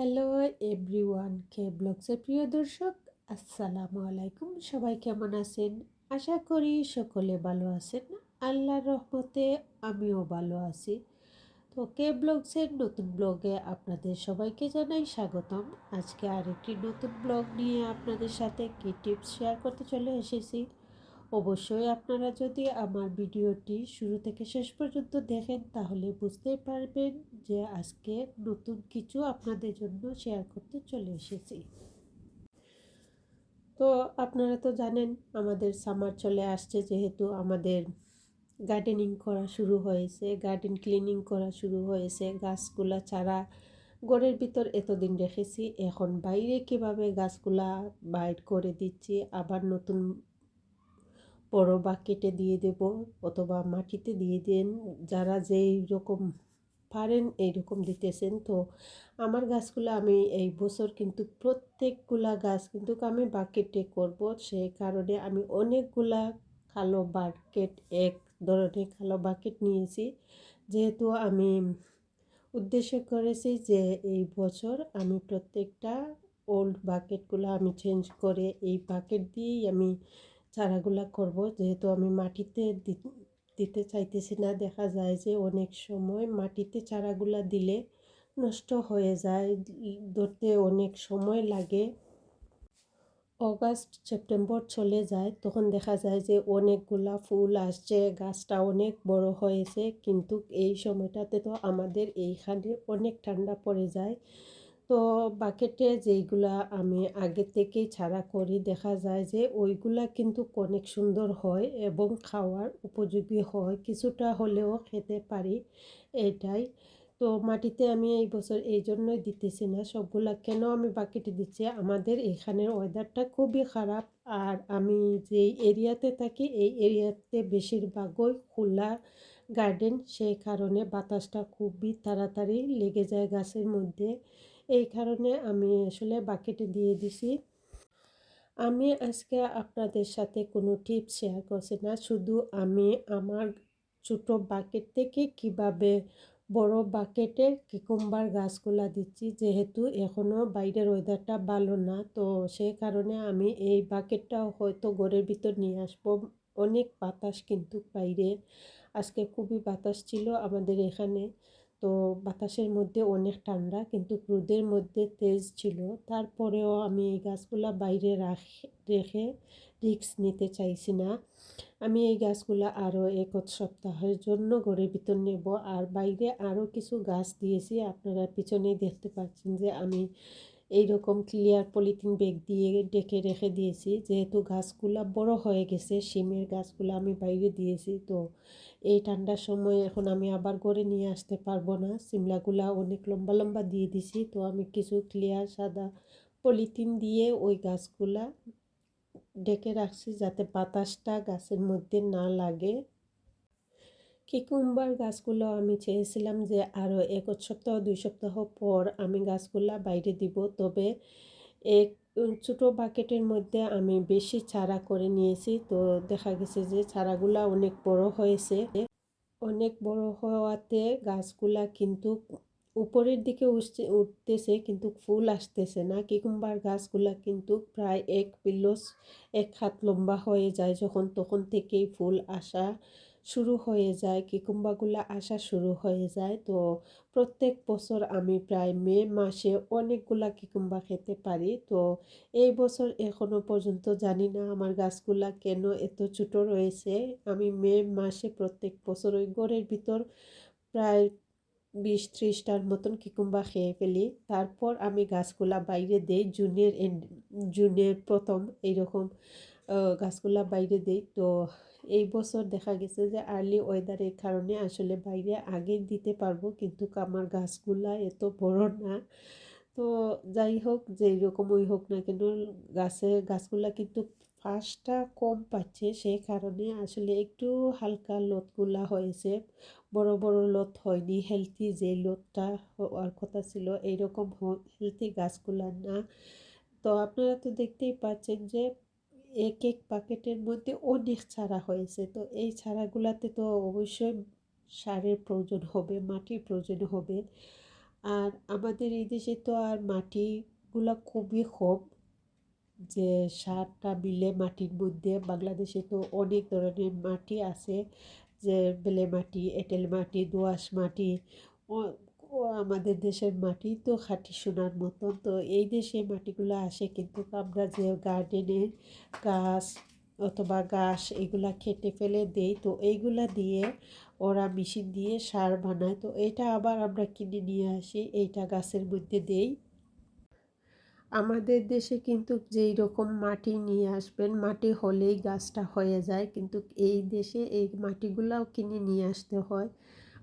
Hello everyone কে ব্লগসের প্রিয় দর্শক, আসসালামু আলাইকুম। সবাই কেমন আছেন? আশা করি সকলে ভালো আছেন। আল্লাহর রহমতে আমিও ভালো আছি। তো কে ব্লগসের নতুন ব্লগে আপনাদের সবাইকে জানাই স্বাগতম। আজকে আরেকটি নতুন ব্লগ নিয়ে আপনাদের সাথে কি টিপস শেয়ার করতে চলে এসেছি। অবশ্যই আপনারা যদি আমার ভিডিওটি শুরু থেকে শেষ পর্যন্ত দেখেন, তাহলে বুঝতেই পারবেন যে আজকে নতুন কিছু আপনাদের জন্য শেয়ার করতে চলে এসেছি। তো আপনারা তো জানেন, আমাদের সামার চলে আসছে, যেহেতু আমাদের গার্ডেনিং করা শুরু হয়েছে গার্ডেন ক্লিনিং করা শুরু হয়েছে, গাছগুলা ছাড়া গড়ের ভিতর এতদিন রেখেছি, এখন বাইরে কীভাবে গাছগুলা বাইর করে দিচ্ছি, আবার নতুন বড় বাকেটে দিয়ে দেব অথবা মাটিতে দিয়ে দেন। যারা যেই রকম পারেন এইরকম দিতেছেন। তো আমার গাছগুলো আমি এই বছর কিন্তু প্রত্যেকগুলা গাছ কিন্তু আমি বাকেটে করব। সেই কারণে আমি অনেকগুলা কালো বাকেট, এক ধরনের কালো বাকেট নিয়েছি। যেহেতু আমি উদ্দেশ্য করেছি যে এই বছর আমি প্রত্যেকটা ওল্ড বাকেটগুলো আমি চেঞ্জ করে এই বাকেট দিয়েই আমি চারাগুলা করব। যেহেতু আমি মাটিতে দিতে চাইতেছি না, দেখা যায় যে অনেক সময় মাটিতে চারাগুলা দিলে নষ্ট হয়ে যায়, ধরতে অনেক সময় লাগে। অগাস্ট, সেপ্টেম্বর চলে যায়, তখন দেখা যায় যে অনেকগুলা ফুল আসছে, গাছটা অনেক বড় হয়েছে, কিন্তু এই সময়টাতে তো আমাদের এইখানে অনেক ঠান্ডা পড়ে যায়। তো বাকেটে যেইগুলা আমি আগে থেকেই ছাড়া করি, দেখা যায় যে ওইগুলা কিন্তু অনেক সুন্দর হয় এবং খাওয়ার উপযোগী হয়। কিছুটা হলেও খেতে পারি এটাই। তো মাটিতে আমি এই বছর এই জন্যই দিতেছি না। সবগুলা কেন আমি বাকেটে দিচ্ছি? আমাদের এখানের ওয়েদারটা খুবই খারাপ আর আমি যেই এরিয়াতে থাকি, এই এরিয়াতে বেশিরভাগই খোলা গার্ডেন সেই কারণে বাতাসটা খুবই তাড়াতাড়ি লেগে যায় গাছের মধ্যে। এই কারণে আমি আসলে বাকেটে দিয়ে দিছি। আমি আজকে আপনাদের সাথে কোনো টিপস শেয়ার করছি না, শুধু আমি আমার ছোটো বাকেট থেকে কীভাবে বড় বাকেটে কিকুম্বার গাছগুলা দিচ্ছি, যেহেতু এখনও বাইরের ওয়েদারটা ভালো না, তো সেই কারণে আমি এই বাকেটটাও হয়তো ঘরের ভিতর নিয়ে আসব। অনেক বাতাস কিন্তু বাইরে। আজকে খুবই বাতাস ছিল আমাদের এখানে। তো বাতাসের মধ্যে অনেক ঠান্ডা, কিন্তু রোদের মধ্যে তেজ ছিল। তারপরেও আমি এই গাছগুলা বাইরে রাখ, রেখে রিক্স নিতে চাইছি না। আমি এই গাছগুলা আরও এক সপ্তাহের জন্য ঘরের ভিতর নেব। আর বাইরে আরও কিছু গাছ দিয়েছি, আপনারা পিছনেই দেখতে পাচ্ছেন যে আমি এই রকম ক্লিয়ার পলিথিন ব্যাগ দিয়ে ডেকে রেখে দিয়েছি। যেহেতু গাছগুলা বড় হয়ে গেছে, শিমের গাছগুলো আমি বাইরে দিয়েছি, তো এই ঠান্ডার সময় এখন আমি আবার করে নিয়ে আসতে পারব না। সিমলাগুলা অনেক লম্বা লম্বা দিয়ে দিছি, তো আমি কিছু ক্লিয়ার সাদা পলিথিন দিয়ে ওই গাছগুলা ডেকে রাখছি যাতে বাতাসটা গাছের মধ্যে না লাগে। কিকুম্বার গাছগুলো আমি চেয়েছিলাম যে আরও এক সপ্তাহ, দুই সপ্তাহ পর আমি গাছগুলা বাইরে দিব। তবে এক ছোটো বাকেটের মধ্যে আমি বেশি চারা করে নিয়েছি। তো দেখা গেছে যে চারাগুলা অনেক বড় হয়েছে। অনেক বড় হওয়াতে গাছগুলা কিন্তু উপরের দিকে উঠছে, উঠতেছে কিন্তু ফুল আসতেছে না। কিকুম্বার গাছগুলা কিন্তু প্রায় এক পিলোস এক হাত লম্বা হয়ে যায় যখন, তখন থেকেই ফুল আসা শুরু হয়ে যায়, কিকুম্বাগুলো আসা শুরু হয়ে যায়। তো প্রত্যেক বছর আমি প্রায় মে মাসে অনেকগুলা কিকুম্বা খেতে পারি। তো এই বছর এখনও পর্যন্ত জানি না আমার গাছগুলা কেন এত ছোটো রয়েছে। আমি মে মাসে প্রত্যেক বছর ওই গড়ের ভিতর প্রায় বিশ ত্রিশটার মতন কিকুম্বা খেয়ে ফেলি। তারপর আমি গাছগুলা বাইরে দেই, জুনের জুনের প্রথম এইরকম গাছগুলা বাইরে দেই। তো এই বছর দেখা গেছে যে আর্লি ওয়েদারের কারণে আসলে বাইরে আগে দিতে পারব, কিন্তু আমার গাছগুলা এত বড় না। তো যাই হোক যেই রকমই হোক না কেন, গাছে, গাছগুলা কিন্তু ফার্স্টটা কম পাচ্ছে সেই কারণে আসলে একটু হালকা লতগুলা হয়েছে। বড় বড় লত হয়নি হেলথি যে লতটা হওয়ার কথা ছিল, এইরকম হেলথি গাছগুলা না। তো আপনারা তো দেখতেই পাচ্ছেন যে এক এক প্যাকেটের মধ্যে অনেক ছাড়া হয়েছে। তো এই চারাগুলাতে তো অবশ্যই সারের প্রয়োজন হবে, মাটির প্রয়োজন হবে। আর আমাদের এই দেশে তো আর মাটিগুলো খুবই কম, যে সারটা মিলে মাটির মধ্যে। বাংলাদেশে তো অনেক ধরনের মাটি আছে, যে বেলে মাটি, এঁটেল মাটি দোআঁশ মাটি ও আমাদের দেশের মাটি তো খাঁটি সোনার মতন। তো এই দেশে মাটিগুলো আসে কিন্তু আমরা যে গার্ডেনে গাছ অথবা ঘাস এগুলা কেটে ফেলে দেই, তো এইগুলা দিয়ে ওরা মেশিন দিয়ে সার বানায়। তো এটা আবার আমরা কিনে নিয়ে আসি, এইটা গাছের মধ্যে দেই। আমাদের দেশে কিন্তু যেই রকম মাটি নিয়ে আসবেন, মাটি হলেই গাছটা হয়ে যায়। কিন্তু এই দেশে এই মাটিগুলাও কিনে নিয়ে আসতে হয়।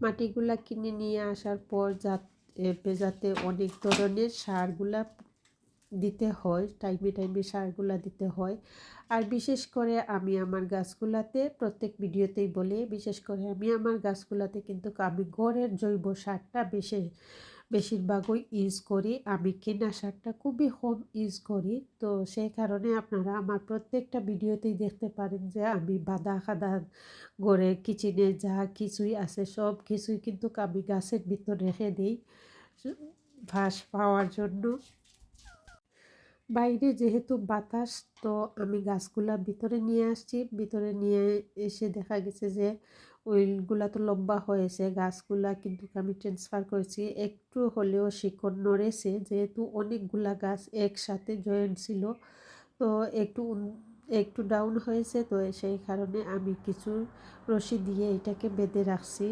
মাটিগুলা কিনে নিয়ে আসার পর যাতে যাতে অনেক ধরনের সারগুলা দিতে হয়, টাইমে টাইমে সারগুলা দিতে হয়। আর বিশেষ করে আমি আমার গাছগুলাতে, প্রত্যেক ভিডিওতেই বলি, বিশেষ করে আমি আমার গাছগুলাতে কিন্তু আমি ঘরের জৈব সারটা বেশি বেশিরভাগই ইউজ করি। আমি কেনা সারটা খুবই কম ইউজ করি। তো সেই কারণে আপনারা আমার প্রত্যেকটা ভিডিওতেই দেখতে পারেন যে আমি বাদা খাদা গড়ে কিচেনে যা কিছুই আছে সব কিছুই কিন্তু আমি গাছের ভিতর রেখে দিই ঘাস পাওয়ার জন্য। বাইরে যেহেতু বাতাস, তো আমি গাছগুলা ভিতরে নিয়ে আসছি। ভিতরে নিয়ে এসে দেখা গেছে যে ওইগুলা তো লম্বা হয়েছে, গাছগুলা কিন্তু আমি ট্রান্সফার করেছি। একটু হলেও শিকড় নড়েছে, যেহেতু অনেকগুলা গাছ একসাথে জয়েন্ট ছিল, তো একটু একটু ডাউন হয়েছে, তো সেই কারণে আমি কিছু রশি দিয়ে এটাকে বেঁধে রাখছি।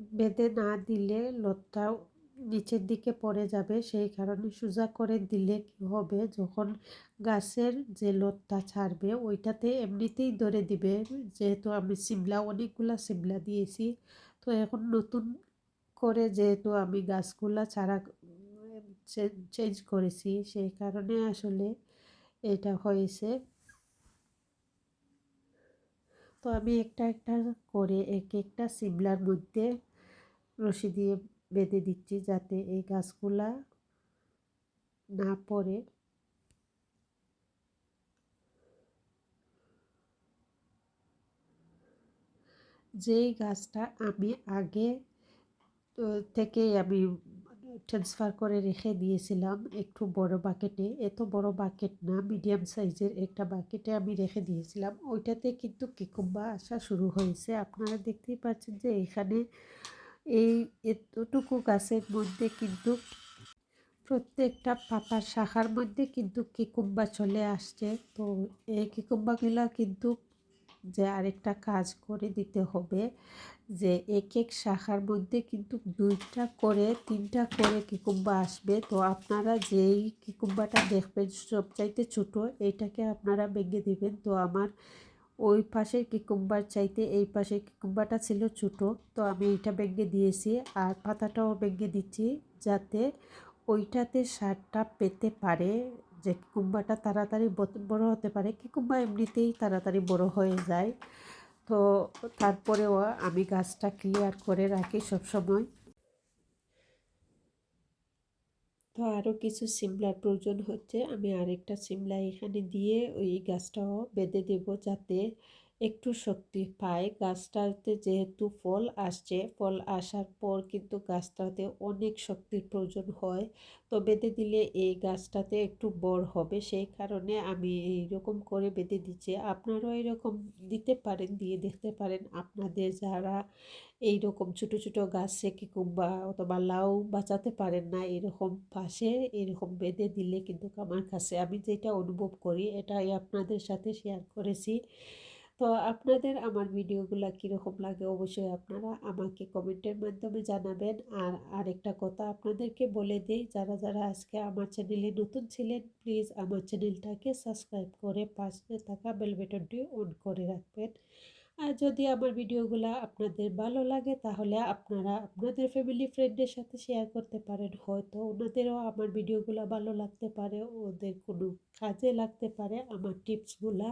বেঁধে না দিলে লতটাও নিচের দিকে পড়ে যাবে, সেই কারণে সোজা করে দিলে কি হবে? যখন গাছের যে লতটা ছাড়বে, ওইটাতে এমনিতেই ধরে দিবে। যেহেতু আমি সিমলা, অনেকগুলা সিমলা দিয়েছি, তো এখন নতুন করে যেহেতু আমি গাছগুলা ছাড়া চেঞ্জ করেছি, সেই কারণে আসলে এটা হয়েছে। তো আমি একটা একটা করে এক একটা সিমলার মধ্যে রশি দিয়ে বেঁধে দিচ্ছি যাতে এই গাছগুলা না পড়ে। যেই গাছটা আমি আগে থেকে আমি ট্রান্সফার করে রেখে দিয়েছিলাম একটু বড় বাকেটে এত বড় বাকেট না মিডিয়াম সাইজের একটা বাকেটে আমি রেখে দিয়েছিলাম। ওইটাতে কিন্তু কিকুম্বা আসা শুরু হয়েছে। আপনারা দেখতেই পাচ্ছেন যে এখানে এই এতটুকু গাছের মধ্যে কিন্তু প্রত্যেকটা পাতার শাখার মধ্যে কিন্তু কিকুম্বা চলে আসছে। তো এই কিকুম্বাগুলো কিন্তু যে আরেকটা কাজ করে দিতে হবে যে এক এক শাখার মধ্যে কিন্তু দুইটা করে, তিনটা করে কিকুম্বা আসবে। তো আপনারা যেই কিকুম্বাটা দেখবেন সবচাইতে ছোটো এইটাকে আপনারা ভেঙে দিবেন। তো আমার ওই পাশের কিকুম্বার চাইতে এই পাশের কিকুম্বাটা ছিল ছোটো। তো আমি এইটা ভেঙে দিয়েছি আর পাতাটাও ভেঙে দিচ্ছি যাতে ওইটাতে সারটা পেতে পারে, যে কিকুম্বাটা তাড়াতাড়ি বড় হতে পারে। কিকুম্বা এমনিতেই তাড়াতাড়ি বড় হয়ে যায়। তো তারপরেও আমি গাছটা ক্লিয়ার করে রাখি সবসময়। তো আরও কিছু সিমলার প্রয়োজন হচ্ছে। আমি আরেকটা সিমলা এখানে দিয়ে ওই গাছটাও বেঁধে দেব যাতে একটু শক্তি পায় গাছটাতে যেহেতু ফল আসছে, ফল আসার পর কিন্তু গাছটাতে অনেক শক্তির প্রয়োজন হয়। তো বেঁধে দিলে এই গাছটাতে একটু বড় হবে, সেই কারণে আমি এইরকম করে বেঁধে দিচ্ছি। আপনারাও এরকম দিতে পারেন, দিয়ে দেখতে পারেন। আপনাদের যারা এই রকম ছোটো ছোটো গাছে কিংবা অথবা লাউ বাঁচাতে পারেন না, এরকম পাশে এরকম বেঁধে দিলে কিন্তু আমার কাছে আমি যেটা অনুভব করি, এটাই আপনাদের সাথে শেয়ার করেছি। তো আপনাদের আমার ভিডিওগুলো কীরকম লাগে অবশ্যই আপনারা আমাকে কমেন্টের মাধ্যমে জানাবেন। আর আরেকটা কথা আপনাদেরকে বলে দিই, যারা যারা আজকে আমার চ্যানেলে নতুন ছিলেন, প্লিজ আমার চ্যানেলটাকে সাবস্ক্রাইব করে পাশে থাকা বেল বাটনটি অন করে রাখবেন। আর যদি আমার ভিডিওগুলো আপনাদের ভালো লাগে, তাহলে আপনারা আপনাদের ফ্যামিলি ফ্রেন্ডের সাথে শেয়ার করতে পারেন। হয়তো ওনাদেরও আমার ভিডিওগুলো ভালো লাগতে পারে, ওদের কোনো কাজে লাগতে পারে, আমার টিপসগুলা।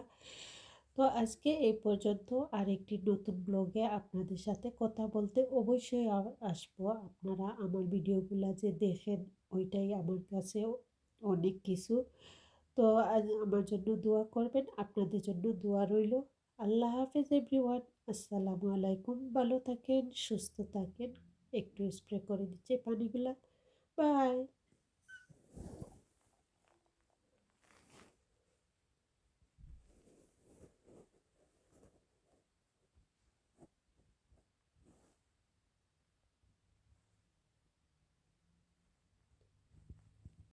তো আজকে এই পর্যন্ত আরেকটি নতুন ব্লগে আপনাদের সাথে কথা বলতে অবশ্যই আসব। আপনারা আমার ভিডিওগুলো যে দেখেন, ওইটাই আমার কাছে অনেক কিছু। তো আজ আমার জন্য দোয়া করবেন, আপনাদের জন্য দোয়া রইল। আল্লাহ হাফেজ এভরিওয়ান, আসসালামু আলাইকুম। ভালো থাকেন, সুস্থ থাকেন। একটু স্প্রে করে দিচ্ছে পানিগুলা। বাই!